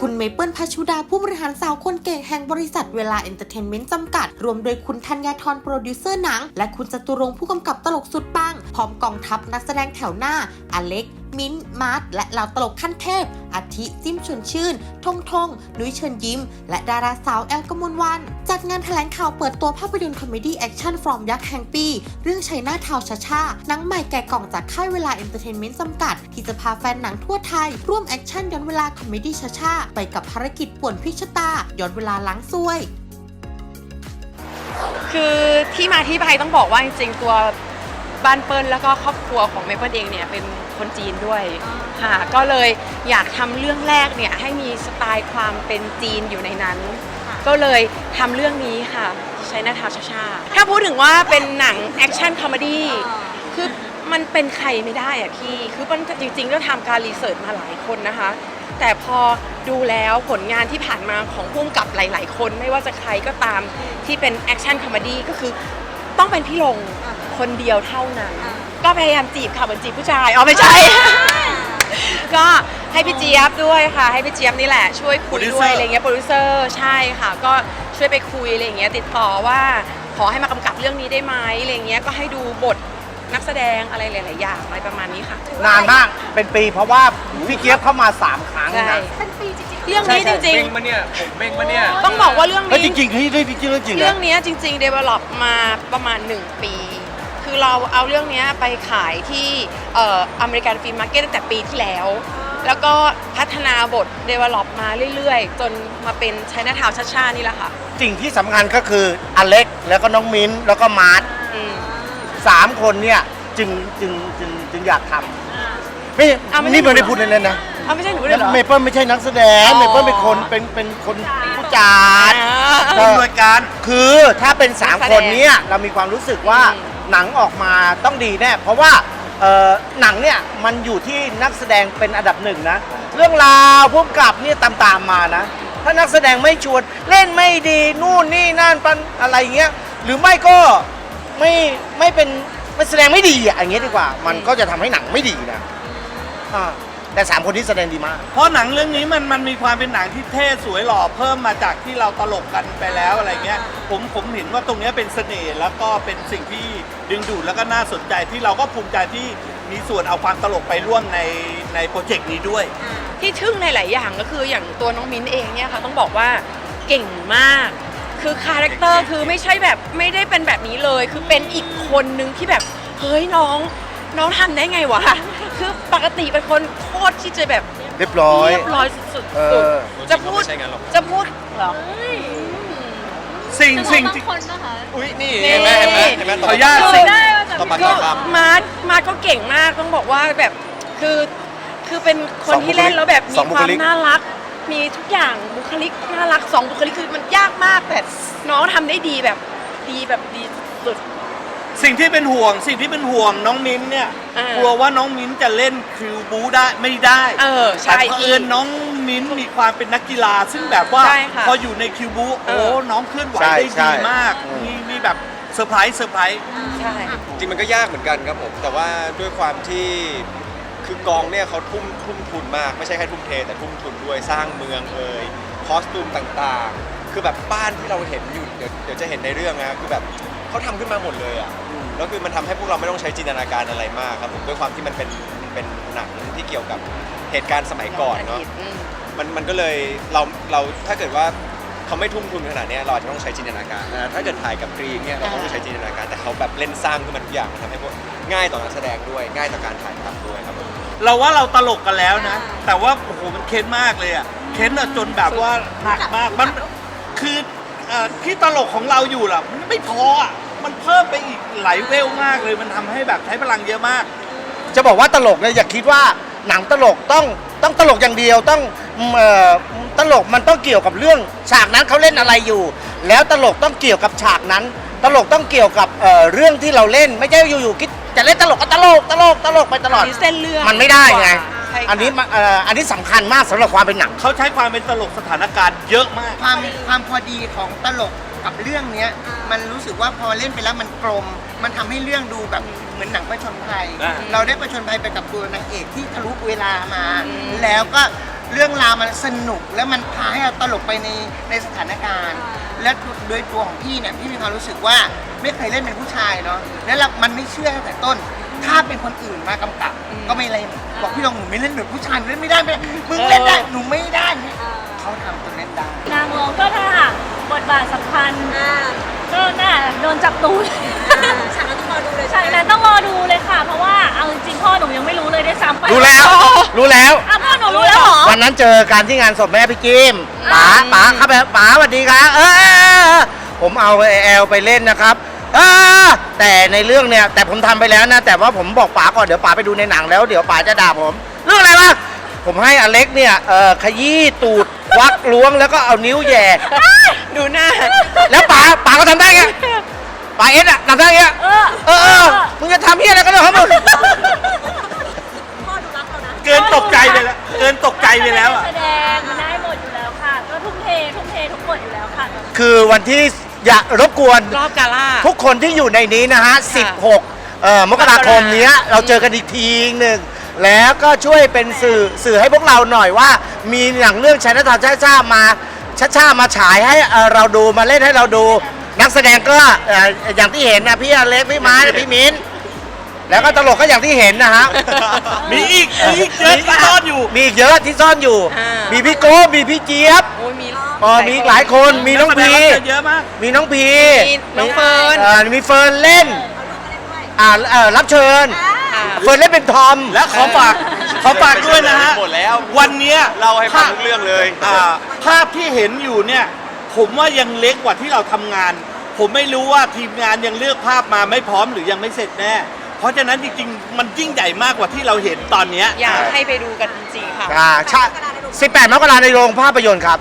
คุณเมเปิลพัชุดาผู้บริหารสาวคนเก่งแห่งบริษัทเวลาเอนเตอร์เทนเมนต์จำกัด รวมโดยคุณธัญญาธรโปรดิวเซอร์หนัง และคุณจตุรงผู้กำกับตลกสุดปัง พร้อมกองทัพนักแสดงแถวหน้า อเล็ก มิ้นมาร์ทและเหล่าตลกขั้นเทพ อาทิจิ้มชวนชื่น ทงทงนุ้ยเชิญยิ้ม และดาราสาวแอลกมลวัน จัดงานแถลงข่าวเปิดตัวภาพยนตร์คอมเมดี้แอคชั่น from ยักษ์แห่งปี เรื่องชัยนาทาวชาชาหนังใหม่แก่กล่องจากค่ายเวลาเอนเตอร์เทนเมนต์จำกัด ที่จะพาแฟนหนังทั่วไทย ร่วมแอคชั่นย้อนเวลาคอมเมดี้ชาชาไปกับภารกิจป่วนพิชตาย้อนเวลาล้างซวย คือที่มาที่ไปต้องบอกว่าจริงๆตัว บ้านเปิ้ลแล้วก็ครอบครัวของเมเปิ้ลเองเนี่ยเป็นคนจีนด้วยค่ะก็เลยอยากทำเรื่องแรกเนี่ยให้มีสไตล์ความเป็นจีนอยู่ในนั้น ก็เลยทำเรื่องนี้ค่ะใช้หน้าทาวชาชาถ้าพูดถึงว่าเป็นหนังแอคชั่นคอมเมดี้คือมันเป็นใครไม่ได้อะพี่ คือมันจริงๆก็ทำการรีเสิร์ชมาหลายคนนะคะ แต่พอดูแล้วผลงานที่ผ่านมาของพุ่มกับหลาย ๆ คน ไม่ว่าจะใครก็ตามที่เป็นแอคชั่นคอมเมดี้ก็คือ ต้องเป็นพี่ลงคนเดียวเท่านั้น ก็พยายามจีบค่ะเหมือนจีบผู้ชายอ๋อไม่ใช่ ก็ให้พี่เจี๊ยบด้วยค่ะ ให้พี่เจี๊ยบนี่แหละช่วยคุยด้วยอะไรเงี้ยโปรดิวเซอร์ใช่ค่ะ ก็ช่วยไปคุยอะไรเงี้ยติดต่อว่าขอให้มากำกับเรื่องนี้ได้ไหมอะไรเงี้ยก็ให้ดูบท นักแสดงอะไรหลาย ๆ อย่างอะไรประมาณนี้ค่ะ นานมากเป็นปีเพราะว่าพี่เกียบเข้ามา3ครั้งใช่ นะเรื่องนี้ใช่จริง เบ้งมาเนี่ย ผมเบ้งมาเนี่ย ๆ ต้องบอกว่าเรื่องเฮ้ยจนี้ริงๆเฮ้ยเรื่องจริงๆเรื่องจริงเรื่อนะงเนี้ยจริง ๆ develop มาประมาณ 1 ปี คือเราเอาเรื่องเนี้ยไปขายที่เอ่ออเมริกันฟิล์มมาร์เก็ตตั้งแต่ปีที่แล้ว แล้วก็พัฒนาบท develop มาเรื่อย ๆ จนมาเป็นใช้หน้าทาวชาชานี่แหละค่ะ สิ่งที่สำคัญก็คืออเล็กแล้วก็น้องมิ้นแล้วก็มาร์ทอืม สามคนเนี่ยจึงจึงจึงจึงอยากทำไม่อ้าวไม่ใช่ นี่ไม่ได้พูดเล่นๆนะเอาไม่ใช่หนูด้วยเหรอ เมเปิลไม่ใช่นักแสดงอ๋อ เมเปิลเป็นคนเป็นเป็นคนผู้จัด อ่าเออรายการ คือถ้าเป็นนักแสดง3คนเนี้ยเรามีความรู้สึกว่าอืม หนังออกมาต้องดีแน่ เพราะว่าเอ่อหนังเนี่ยมันอยู่ที่นักแสดงเป็นอันดับหนึ่งนะ เรื่องราวพุ่มกับเนี่ยตามตามๆมานะ ถ้านักแสดงไม่ชวนเล่นไม่ดีนู่นนี่นั่นปันอะไรเงี้ยหรือไม่ก็ ไม่ไม่เป็นไม่แสดงไม่ดีอะอย่างเงี้ยดีกว่า มันก็จะทำให้หนังไม่ดีนะอ่าแต่สามคนที่แสดงดีมาก เพราะหนังเรื่องนี้มันมันมีความเป็นหนังที่เท่สวยหล่อเพิ่มมาจากที่เราตลกกันไปแล้วอะไรเงี้ย ผมผมเห็นว่าตรงเนี้ยเป็นเสน่ห์แล้วก็เป็นสิ่งที่ดึงดูดแล้วก็น่าสนใจที่เราก็ภูมิใจที่มีส่วนเอาความตลกไปร่วมในในโปรเจกต์นี้ด้วย ที่ทึ่งในหลายอย่างก็คืออย่างตัวน้องมิ้นเองเนี่ยค่ะต้องบอกว่าเก่งมาก คือคาแรคเตอร์คือไม่ใช่แบบไม่ได้เป็นแบบนี้เลย คือเป็นอีกคนนึงที่แบบ เฮ้ยน้อง น้องทำได้ไงวะ คือปกติเป็นคนโคตรที่จะแบบเรียบร้อย เรียบร้อยสุดเอๆสุดอจะพูดไม่ใช่งั้นหรอก จะพูดเหรอ สิ่งแต่สิ่งบางที่ คนนะคะ อุ้ยนี่นี่เห็นไหมเห็นไหมเห็นไหมขออนุญาตต่สิ่งได้ว่าจะต่อปากคืต่ออคำ มาร์ทมาร์ทก็เก่งมากต้องบอกว่าแบบคือคือเป็นคนสองที่เล่นแล้วแบบสมีองบุคความลิกน่ารัก มีทุกอย่างบุคลิกน่ารักสองบุคลิกคือมันยากมากแต่น้องทำได้ดีแบบดีแบบดีสุด สิ่งที่เป็นห่วง สิ่งที่เป็นห่วงน้องมิ้นท์เนี่ยอ่ากกลัวว่าน้องมิ้นท์จะเล่นคิวบูได้ไม่ได้เออใช่แต่เผอิญน้องมิ้นท์มีความเป็นนักกีฬา ซึ่งแบบว่าใช่ค่ะพออยู่ในคิวบูเอโอ้อ น้องเคลื่อนไหวใช่ได้ใช่ ดีมากอืมมีมีแบบเซอร์ไพรส์เซอร์ไพรส์ ใช่ จริงมันก็ยากเหมือนกันครับผม แต่ว่าด้วยความที่ คือกองเนี่ยเขาทุ่มทุ่มทุนมาก ไม่ใช่แค่ทุ่มเท แต่ทุ่มทุนด้วยสร้างเมืองเอ่ยคอสตูมต่างๆ คือแบบบ้านที่เราเห็นอยู่เดี๋ยวเดี๋ยวจะเห็นในเรื่องนะคือแบบเขาทำขึ้นมาหมดเลยอะแล้วคือมันทำให้พวกเราไม่ต้องใช้จินตนาการอะไรมากครับผมด้วยความที่มันเป็นมันเป็นหนังที่เกี่ยวกับเหตุการณ์สมัยก่อนเนาะ อืม มันมันก็เลยเราเราถ้าเกิดว่าเขาไม่ทุ่มทุนขนาดเนี้ยเราอาจจะต้องใช้จินตนาการนะถ้าเกิดถ่ายกับกรีนเนี่ยเราต้องใช้จินตนาการแต่เขาแบบเล่นสร้างขึ้นมาทุกอย่างมันทำให้พวกง่ายต่อนักแสดงด้วย ง่ายต่อการถ่ายทำด้วยครับผม เราว่าเราตลกกันแล้วนะ แต่ว่าโอ้โหมันเค้นมากเลยอะเค้นอะจนแบบว่าหนักมากมันคือเอ่อที่ตลกของเราอยู่ล่ะมันไม่พออะมันเพิ่มไปอีกหลายเวลมากเลยมันทำให้แบบใช้พลังเยอะมาก จะบอกว่าตลกเนี่ยอย่าคิดว่าหนังตลกต้องต้องตลกอย่างเดียวต้องอืมเอ่อตลกมันต้องเกี่ยวกับเรื่อง ฉากนั้นเขาเล่นอะไรอยู่ แล้วตลกต้องเกี่ยวกับฉากนั้น ตลกต้องเกี่ยวกับเอ่อเรื่องที่เราเล่นไม่ใช่อยู่ๆคิดจะเล่นตลกก็ตลกตลกตลกไปตลอด มีเส้นเรื่องมันไม่ได้ไง ใช่ค่ะ อันนี้มันเอ่ออันนี้สำคัญมากสำหรับความเป็นหนัง เขาใช้ความเป็นตลกสถานการณ์เยอะมาก ความความพอดีของตลกกับเรื่องเนี้ย มันรู้สึกว่าพอเล่นไปแล้วมันกลม มันทำให้เรื่องดูแบบเหมือนหนังประชนภัยอ่า เราได้ประชนภัยไปกับตัวนางเอกที่ทะลุเวลามา แล้วก็เรื่องราวมันสนุกแล้วมันพาให้เราตลกไปในในสถานการณ์ และโดยตัวของพี่เนี่ยพี่มีความรู้สึกว่าไม่เคยเล่นเป็นผู้ชายเนาะแล้วเรามันไม่เชื่อตั้งแต่ต้น ถ้าเป็นคนอื่นมากำกับ ก็ไม่เล่นบอกพี่ลองหนูไม่เล่นแบบผู้ชายหนูเล่นไม่ได้ไม่ได้มึงเล่นได้หนูไม่ได้เนี่ยเขาทำจนเล่นได้นางรองก็ถ้าหากบทบาทสำคัญก็น่าโดนจับตูดฉากนั้นต้องรอดูเลยใช่นั้นต้องรอดูเลยค่ะ เพราะว่าเอาจริงๆพ่อหนูยังไม่รู้เลยด้วยซ้ำไปรู้แล้ว รู้แล้วอะพ่อห นูรู้แล้วเหรอ วันนั้นเจอกันที่งานศพแม่พี่กิมป๋าป๋าครับแบบป๋าสวัสดีครับเออผมเอาแอลไปเล่นนะครับเออแต่ในเรื่องเนี่ยแต่ผมทำไปแล้วนะ แต่ว่าผมบอกป๋าก่อนเดี๋ยวป๋าไปดูในหนังแล้วเดี๋ยวป๋าจะด่าผม เรื่องอะไรวะผมให้อเล็กเนี่ยเออขยี้ตูดควักล้วงแล้วก็เอานิ้วแหย่ดูหน้า แล้วป๋าป๋าก็ทำได้ไงป๋าเอ็ดอะทำได้ไงเออเออเออมึงจะทำเฮียอะไรก็ได้ครับมึง เกินตกใจไปแล้วเกินตกใจไปแล้วอะ แสดงมันได้หมดอยู่แล้วค่ะ ก็ทุ่มเททุ่มเททุกบทอยู่แล้วค่ะคือวันที่อย่ารบกวนรอบกาล่า ทุกคนที่อยู่ในนี้นะฮะ 16เอ่อมกราคมเนี้ย เราเจอกันอีกทีหนึ่ง แล้วก็ช่วยเป็นสื่อสื่อให้พวกเราหน่อยว่า มีหนังเรื่องชายนาทานชาชามาชาชามาฉายให้เอ่อเราดูมาเล่นให้เราดู นักแสดงก็เอ่ออย่างที่เห็นนะพี่อเล็กพี่ม้าพี่มิ้น แล้วก็ตลกก็อย่างที่เห็นนะฮะ มีอีกมีอีกเยอะที่ซ่อนอยู่ มีอีกเยอะที่ซ่อนอยู่ อ่ามี มีพี่โก้มีพี่เจี๊ยบโอ้ยมีอ๋อมีอีกหลายคน มีน้องแสดพีว่าเยอะมาก มีน้องพีมีน้องเฟิร์นอ่ามีเฟิร์นเล่น อ่าเอ่อรับเชิญอ่าเฟิร์นเล่นเป็นทอม และขอฝากขอฝากด้วยนะฮะ หมดแล้ว วันเนี้ยเล่าให้ฟังทุกเรื่องเลย อ่าภาพที่เห็นอยู่เนี่ย ผมว่ายังเล็กกว่าที่เราทำงาน ผมไม่รู้ว่าทีมงานยังเลือกภาพมาไม่พร้อมหรือยังไม่เสร็จแน่ เพราะฉะนั้นจริงๆ มันยิ่งใหญ่มากกว่าที่เราเห็นตอนเนี้ย อยากให้ไปดูกันจริงๆค่ะ อ่าชะ18มกราในโรงภาพยนตร์ครับ